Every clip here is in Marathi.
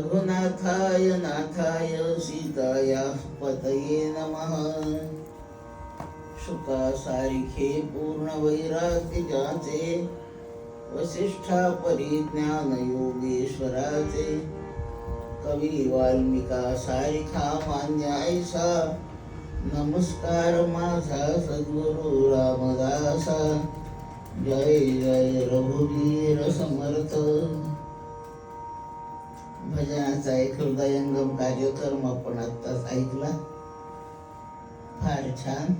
रघुनाथाय नाथाय सीताया पतये नमः। शुका सारिखे वसिष्ठा परिज्ञानयोगेश्वराचे कवी वाल्मिका सारिखा मान्य ऐसा नमस्कार माझा सद्गुरु रामदासा जय जय रघुवीर समर्थ। म्हणजे भजनाचा एक हृदयंगम कार्यक्रम आपण आत्ताच ऐकला. फार छान.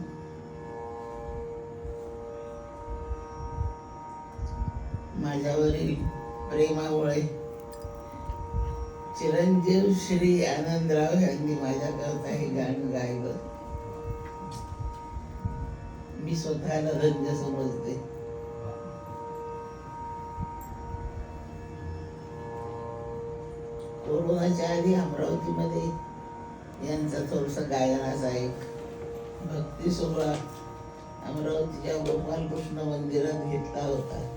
माझ्यावरील प्रेमामुळे चिरंजीव श्री आनंदराव यांनी माझ्याकरता हे गाणं गायलं. मी स्वतःला धन्य समजते. कोरोनाच्या आधी अमरावतीमध्ये यांचा थोडंसं गायनाचा एक भक्ती सोहळा अमरावतीच्या गोपालकृष्ण मंदिरात घेतला होता.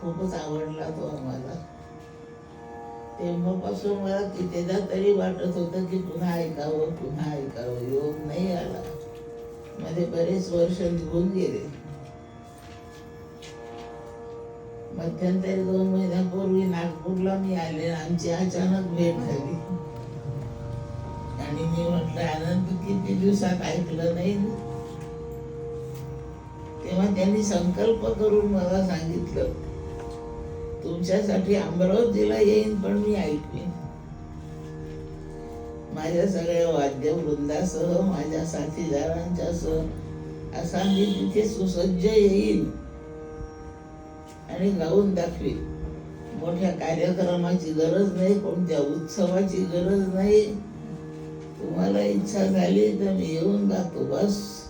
खूपच आवडला तो आम्हाला. तेव्हापासून मला कितीदा तरी वाटत होतं की पुन्हा ऐकावं पुन्हा ऐकावं. योग नाही आला. मध्ये बरेच वर्ष निघून गेले. मध्यंतरी दोन महिन्यापूर्वी नागपूरला मी आले. आमची अचानक भेट झाली. आणि मी म्हटलं आनंद किती दिवसात ऐकलं नाही तेव्हा त्यांनी संकल्प करून मला सांगितलं तुमच्यासाठी अमरावतीला येईन पण मी ऐकवीन. माझ्या सगळ्या वाद्यवृंदासह माझ्या साथीदारांच्या सह असा मी तिथे सुसज्ज येईल आणि गाऊन दाखवी मोठ्या कार्यक्रमाची गरज नाही कोणत्या उत्सवाची गरज नाही. तुम्हाला इच्छा झाली तर मी येऊन गातो बस.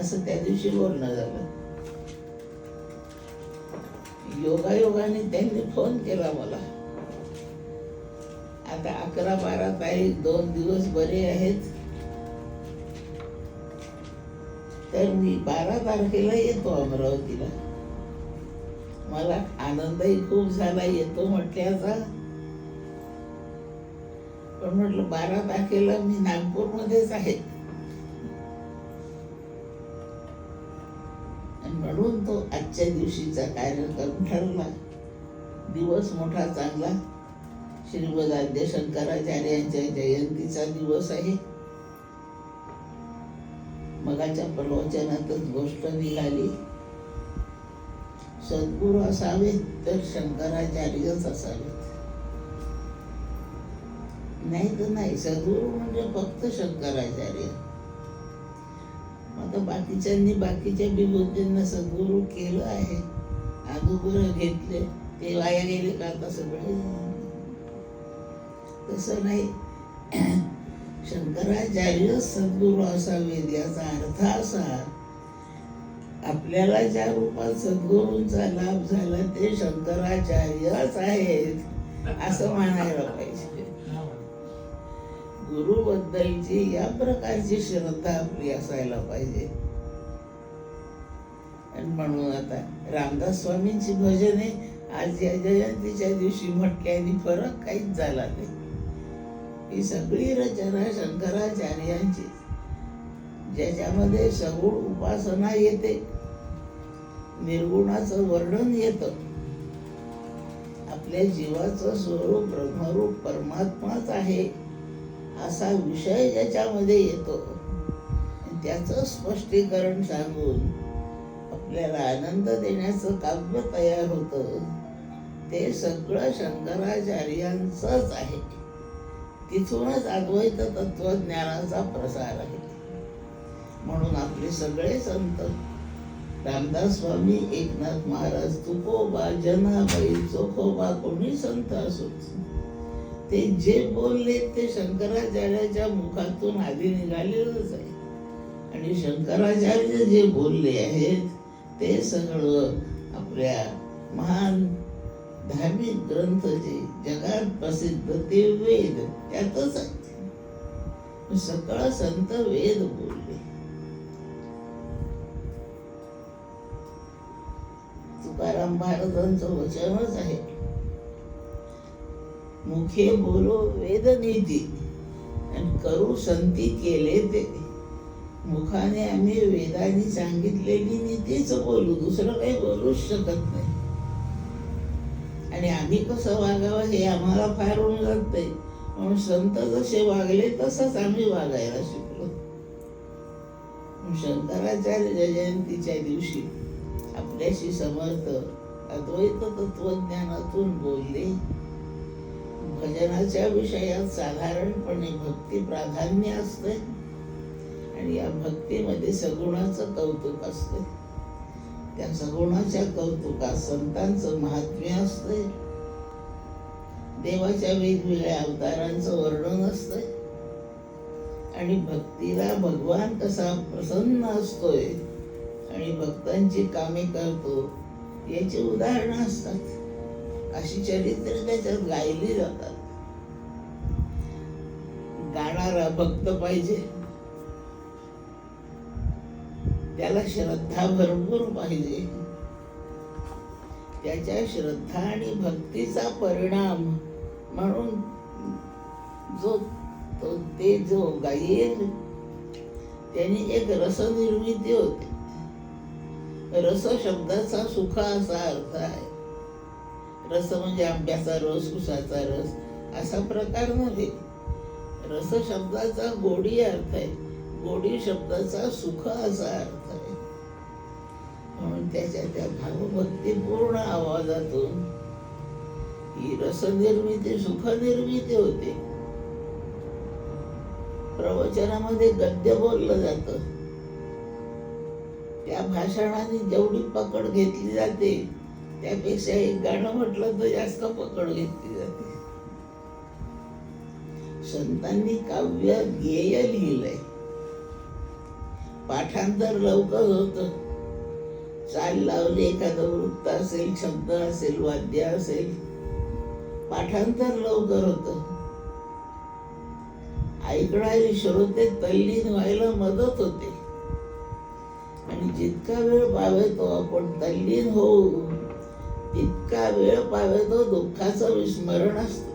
असं त्या दिवशी बोलणं झालं. योगायोगाने त्यांनी फोन केला मला. आता अकरा बारा तारीख दोन दिवस बरे आहेत. तर मी बारा तारखेला येतो अमरावतीला. मला आनंदही खूप झाला येतो म्हटल्याचा. पण म्हटलं बारा तारखेला मी नागपूरमध्येच आहे. म्हणून तो आजच्या दिवशीचा कार्यक्रम ठरला. दिवस मोठा चांगला. श्रीमद आद्य शंकराचार्यांच्या जयंतीचा दिवस आहे. मगाच्या प्रवचनातच गोष्ट निघाली. सद्गुरू असावेत तर शंकराचार्यच असावेत नाही तर नाही सद्गुरू म्हणजे फक्त शंकराचार्य. आता बाकीच्यांनी बाकीच्या विभूतींना सद्गुरू केलं आहे. अगोदर घेतले ते वाया गेले का आता सगळे? तसं नाही. शंकराचार्य सद्गुरू असावेत याचा अर्थ असा आपल्याला ज्या रूपात सद्गुरूंचा लाभ झाला ते शंकराचार्यच आहेत असं म्हणायला पाहिजे. गुरुबद्दलची या प्रकारची श्रद्धा आपली असायला पाहिजे. आणि म्हणून आता रामदास स्वामींची भजने आज या जयंतीच्या दिवशी म्हटल्याने फरक काहीच झाला नाही. ही सगळी रचना शंकराचार्यांची ज्याच्यामध्ये सगुण उपासना येते निर्गुणाचं वर्णन येतं. आपल्या जीवाचं स्वरूप ब्रह्मरूप परमात्माच आहे असा विषय ज्याच्यामध्ये येतो. त्याचं स्पष्टीकरण सांगून आपल्याला आनंद देण्याचं काव्य तयार होतं. ते सगळं शंकराचार्यांचंच आहे. तिथूनच अद्वैत तत्वज्ञानाचा प्रसार आहे. म्हणून आपले सगळे संत रामदास स्वामी एकनाथ महाराज तुकोबा जनाबाई चोखोबा कोणी संत असोत ते जे बोलले ते शंकराचार्याच्या मुखातून आधी निघालेलंच आहे. आणि शंकराचार्य जे बोलले आहेत ते सगळं आपल्या महान धार्मिक ग्रंथ जे जगात प्रसिद्ध ते वेद त्यातच आहे सगळं संत वेद बोलले. तुकाराम महाराजांचं वचनच आहे. मुखे बोलो वेदनीती आणि करू संती केले ते. मुखाने आम्ही वेदाने सांगितलेली नीतीच बोलू. दुसरं काही बोलूच शकत नाही. आणि आम्ही कसं वागावं हे आम्हाला फार होऊन जात नाही म्हणून संत जसे वागले तसंच आम्ही वागायला शिकलो. शंकराचार्य जयंतीच्या दिवशी आपल्याशी समर्थ अद्वैत तत्वज्ञानातून बोलले. भजनाच्या विषयात साधारणपणे भक्ती प्राधान्य असते आणि या भक्तीमध्ये सगुणाचं कौतुक असते. त्या सगुणाच्या कौतुकात संतांचं महात्म्य असते. देवाच्या वेगवेगळ्या अवतारांचं वर्णन असते. आणि भक्तीला भगवान कसा प्रसन्न असतोय आणि भक्तांची कामे करतो याची उदाहरणं असतात. अशी चरित्र त्याच्यात गायली जातात. गाणारा भक्त पाहिजे. त्याला श्रद्धा भरपूर पाहिजे. त्याच्या श्रद्धा आणि भक्तीचा परिणाम म्हणून जो तो ते जो गायेल त्यांनी एक रसनिर्मिती होते. रस शब्दाचा सुख असा अर्थ आहे. रस म्हणजे आंब्याचा रस उसाचा रस असा प्रकार नव्हे. रस शब्दाचा गोडी अर्थ आहे. गोडी शब्दाचा सुख असा अर्थ आहे. म्हणून त्याच्या त्या भावभक्तीपूर्ण आवाजातून ही रसनिर्मिती सुखनिर्मिती होते. प्रवचनामध्ये गद्य बोललं जातं. त्या भाषणाने जेवढी पकड घेतली जाते त्यापेक्षा एक गाणं म्हटलं तर जास्त पकड घेतली जाते. संतांनी काव्य ध्येय लिहिलंय. पाठांतर लवकर होत. चाल लावली एखादं वृत्त असेल शब्द असेल वाद्य असेल पाठांतर लवकर होत. ऐकणारे श्रोते तल्लीन व्हायला मदत होते. आणि जितका वेळ पावे तो आपण तल्लीन होऊ तितका वेळ पावे तो दुःखाचं विस्मरण असतं.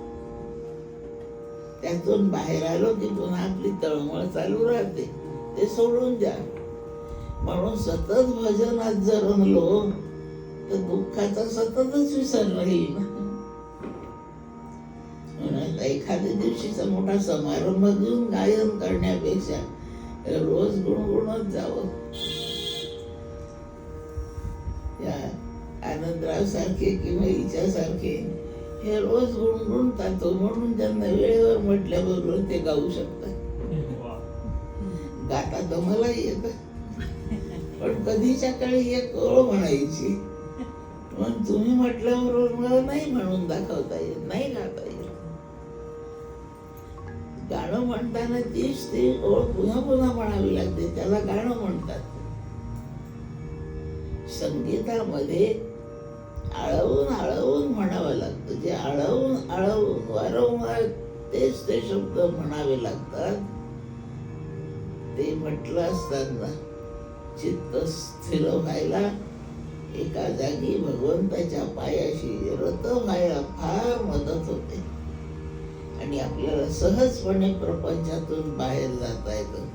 त्यातून बाहेर आलो की पुन्हा आपली तळमळ चालू राहते ते सोडून द्या. म्हणून सतत भजनात जर रंगलो तर दुःखाचा सततच विसर राहील. एखाद्या दिवशीचा मोठा समारंभ घेऊन गायन करण्यापेक्षा रोज गुणगुणत जावं. या आनंदराव सारखे किंवा हिच्यासारखे हे रोज गुणगुणतात म्हणून त्यांना वेळेवर म्हटल्याबरोबर ते गाऊ शकतात. गाता तर येत. पण कधीच्या काळी एक ओळ म्हणायची. पण तुम्ही म्हटल्याबरोबर मला नाही म्हणून दाखवता येत नाही गाता येत. गाणं म्हणताना तीच ती ओळ पुन्हा पुन्हा म्हणावी लागते त्याला गाणं म्हणतात. संगीतामध्ये आळवून आळवून म्हणावं लागतं. जे आळवून आळवून वारंवार तेच ते शब्द म्हणावे लागतात ते म्हटलं असताना चित्त स्थिर व्हायला एका जागी भगवंताच्या पायाशी रत व्हायला फार मदत होते. आणि आपल्याला सहजपणे प्रपंचातून बाहेर जाता येतं.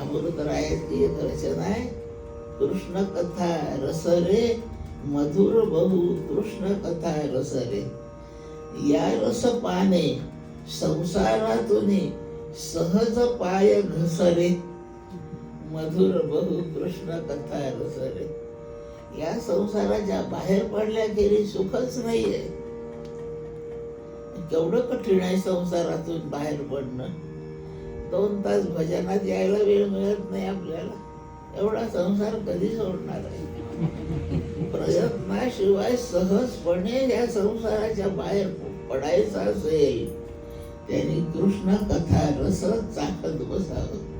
अमृत राय रचना आहे. कृष्ण कथा रस रे मधुर बहु कृष्ण कथा रसरे. या रस पाने संसारातून सहज पाय घसरे. मधुर बहु कृष्ण कथा रसरे. या संसाराच्या बाहेर पडल्याखेरी सुखच नाहीये. केवढं कठीण आहे संसारातून बाहेर पडणं. दोन तास भजनात यायला वेळ मिळत नाही आपल्याला. एवढा संसार कधी सोडणार आहे? प्रयत्नाशिवाय सहजपणे या संसाराच्या बाहेर पडायचं असेल. त्यांनी कृष्ण कथा रस चाकत बसावं.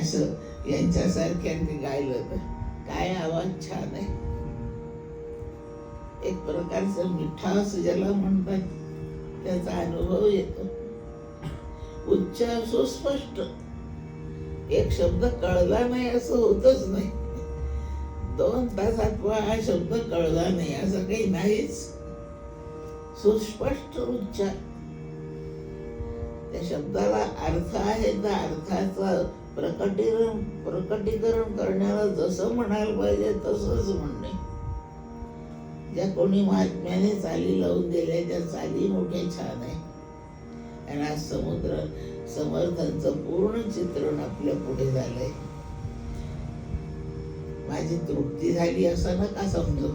असं यांच्यासारख्यांनी गायलं तर काय आवाज छान आहे. एक प्रकारचं मिठास ज्याला म्हणतात त्याचा अनुभव येतो. उच्च असो स्पष्ट. एक शब्द कळला नाही असं होतच नाही. दोन तासात हा शब्द कळला नाही असं काही नाहीच. सुस्पष्ट उच्चार. त्या शब्दाला अर्थ आहे त्या अर्थाचं प्रकटीकरण प्रकटीकरण करण्याला जसं म्हणायला पाहिजे तसंच म्हणणे. ज्या कोणी महात्म्याने चाली लावून दिल्या त्या चाली मोठ्या छान आहे. आणि आज समुद्र समर्थांचं पूर्ण चित्रण आपल्या पुढे झालंय. माझी तृप्ती झाली असं नका समजू.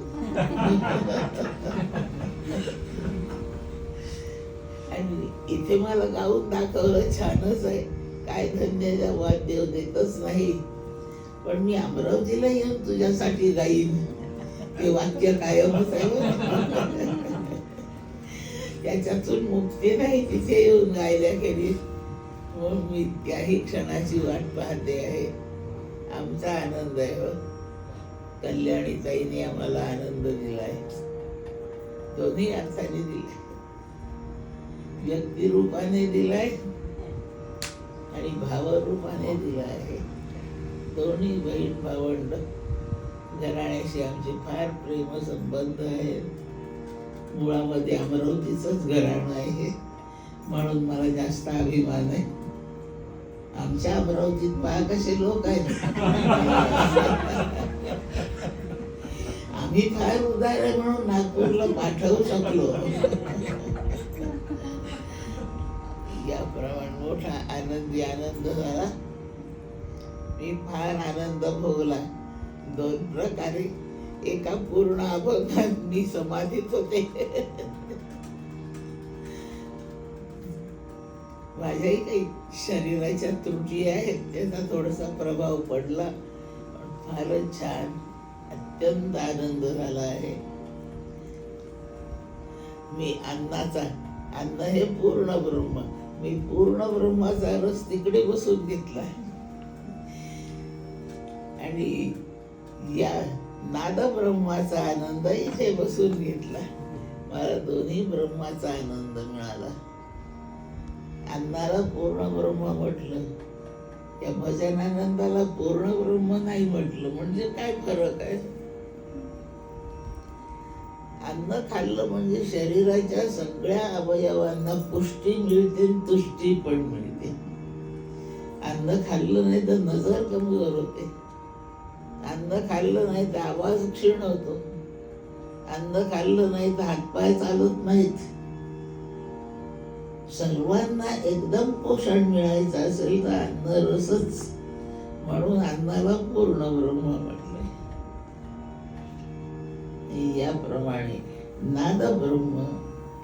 आणि इथे मला गाऊन दाखवलं छानच आहे. काय धन्य वाद्य देतच नाही. पण मी अमरावतीला येऊन तुझ्यासाठी जाईन हे वाक्य कायमच आहे त्याच्यातून मुक्ती नाही तिथे येऊन गायल्या गेली म्हणून मी त्याही क्षणाची वाट पाहते आहे. आमचा आनंद आहे हो. कल्याणीताईने आम्हाला आनंद दिला आहे दोन्ही अर्थाने दिलाय. व्यक्तिरूपाने दिलाय आणि भावरूपाने दिला आहे दोन्ही बहीण भावंड घराण्याशी आमचे फार प्रेम संबंध आहेत. मुळामध्ये अमरावतीचंच घराणं आहे म्हणून मला जास्त अभिमान आहे. आमच्या अमरावतीत पहा कसे लोक आहेत. आम्ही फार उदार आहे म्हणून नागपूरला पाठवू शकलो. याप्रमाणे मोठा आनंदी आनंद झाला. मी फार आनंद भोगला. दोन प्रकारे एका पूर्ण अभंगात मी समाधीत होते. माझ्याही काही शरीराच्या त्रुटी आहेत त्याचा थोडासा प्रभाव पडला. पण फारच छान अत्यंत आनंद झाला आहे. मी अन्नाचा अन्न हे पूर्ण ब्रह्म. मी पूर्ण ब्रह्माचा रस तिकडे बसून घेतला आणि या नाद ब्रह्माचा आनंद इथे बसून घेतला. मला दोन्ही ब्रह्माचा आनंद मिळाला. अन्नाला पूर्ण ब्रह्म म्हटलं. त्या भजनानंदाला पूर्ण ब्रह्म नाही म्हटलं. म्हणजे काय फरक आहे? अन्न खाल्लं म्हणजे शरीराच्या सगळ्या अवयवांना पुष्टी मिळते तुष्टी पण मिळते. अन्न खाल्लं नाही तर नजर कमजोर होते. अन्न खाल्लं नाही तर आवाज क्षीण होतो. अन्न खाल्लं नाही तर हातपाय चालत नाहीत. सर्वांना एकदम पोषण मिळायचं असेल तर अन्न रसच. म्हणून अन्नाला पूर्ण ब्रह्म म्हटलंय. याप्रमाणे नाद ब्रह्म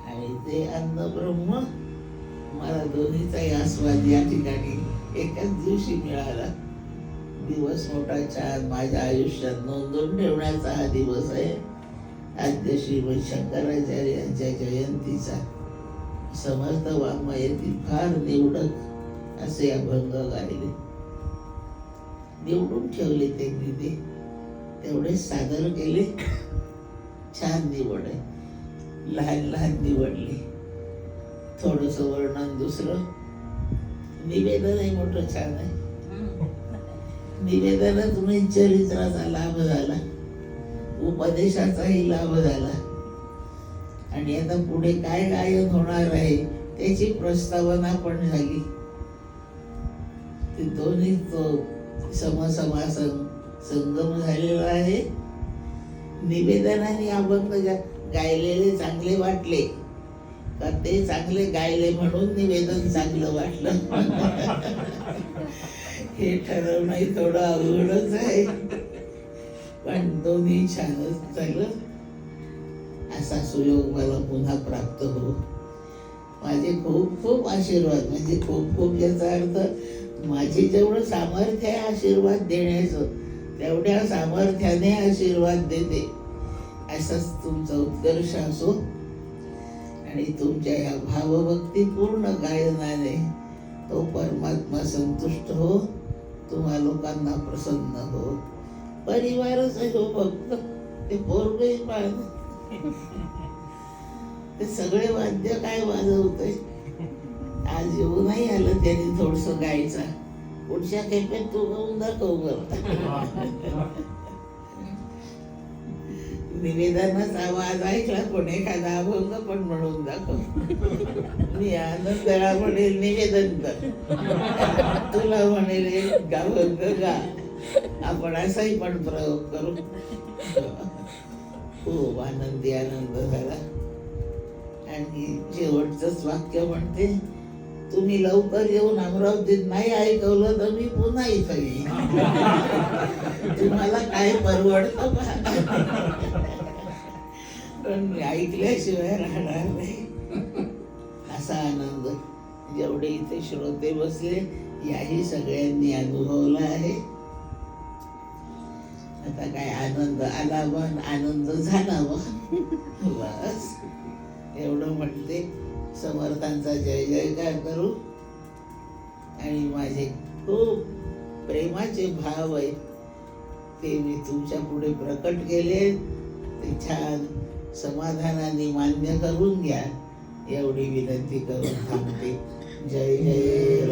आणि ते अन्न ब्रह्म मला दोन्हीचाही आस्वाद या ठिकाणी एकाच दिवशी मिळाला. दिवस मोठा छान माझ्या आयुष्यात नोंदवून ठेवण्याचा हा दिवस आहे. आद्य श्रीमद शंकराचार्य यांच्या जयंतीचा. समर्थ वाङ्मयातील फार निवडक असे अभंग गायले. निवडून ठेवले त्यांनी ते तेवढे सादर केले. छान निवड आहे. लहान लहान निवडले. थोडस वर्णन दुसरं. निवेदनही मोठं छान आहे. निवेदनच म्हणजे चरित्राचा लाभ झाला. उपदेशाचाही लाभ झाला. आणि आता पुढे काय गायन होणार आहे त्याची प्रस्तावना पण झाली. ते दोन्ही तो समसमासन संगम झालेला आहे. निवेदनाने अभंग गायलेले चांगले वाटले. का ते चांगले गायले म्हणून निवेदन चांगलं वाटलं? हे ठरवणं थोडं अवघडच आहे. पण दोन्ही छानच झालं असा सुयोग मला पुन्हा प्राप्त हो माझे खूप खूप आशीर्वाद म्हणजे खूप खूप याचा अर्थ माझे जेवढं सामर्थ्य आहे आशीर्वाद देण्याचं तेवढ्या सामर्थ्याने आशीर्वाद देते. असाच तुमचा उत्कर्ष असो आणि तुमच्या या भावभक्तीपूर्ण गायनाने तो परमात्मा संतुष्ट हो तुम्हा लोकांना प्रसन्न हो. परिवारच हो फक्त ते पोरगही पाहिजे ते सगळे वाद्य काय वाजवतय आज येऊ नाही आलं त्यांनी थोडस गायचा. पुढच्या खेपेत तू गाऊन दाखव निवेदनच निवेदनाचा आवाज ऐकला पण एखादा अभंग पण म्हणून दाखव. मी आनंद म्हणेल निवेदन कर तुला म्हणेल एक अभंग गा. आपण असाही पण प्रयोग करू. खूप आनंदी आनंद झाला. आणि शेवटचंच वाक्य म्हणते तुम्ही लवकर येऊन अमरावतीत नाही ऐकवलं तर मी पुन्हा इथं येईन. तुम्हाला काय परवडतं पण मी ऐकल्याशिवाय राहणार नाही. असा आनंद. जेवढे इथे श्रोते बसले याही सगळ्यांनी अनुभवला आहे. आता काय आनंद आला पण आनंद झाला बस. एवढं म्हणते. समर्थांचा जय जयकार करू. आणि माझे खूप प्रेमाचे भाव आहेत. ते मी तुमच्यापुढे प्रकट केले. ते छान समाधानाने मान्य करून घ्या. एवढी विनंती करून थांबते. जय जय